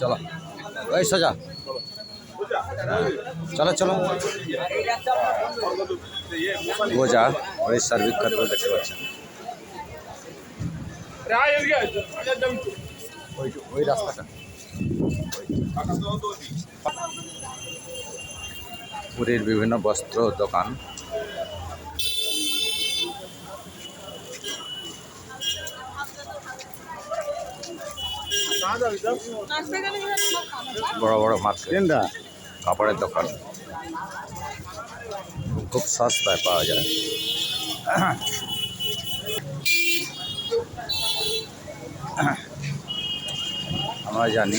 চলো। ওই সোজা। চলো চলো। গোজা উড়িষ্যার বিখ্যাত দেখতে পাচ্ছেন। ওই রাস্তাটা। পুরীর বিভিন্ন বস্ত্র দোকান। বড় বড় মার্কেট কাপড়ের দোকান। খুব সস্তায় পাওয়া যায়। আমরা জানি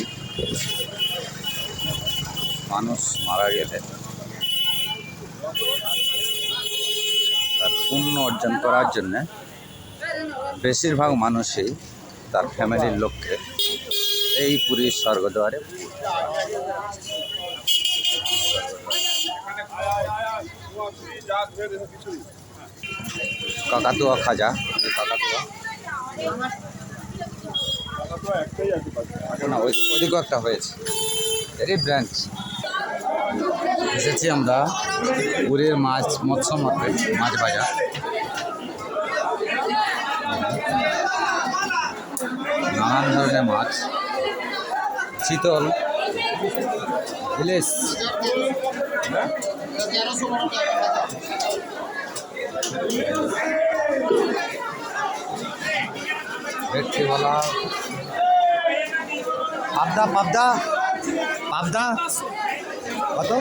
মানুষ মারা গেলে তার পুণ্য অর্জন করার জন্যে বেশিরভাগ মানুষই তার ফ্যামিলির লোককে এই পুরীর স্বর্গদ্বারে কাকাতুয়া খাজা। কাকাতুয়া একটা হয়েছে। ব্রাঞ্চ এসেছি আমরা পুরীর মাছ, মৎস্য মার্কেট, মাছ বাজার। নানান ধরনের মাছ। শীতল। ভেটকিওয়ালা পাবদা পাবদা পাবদা কত?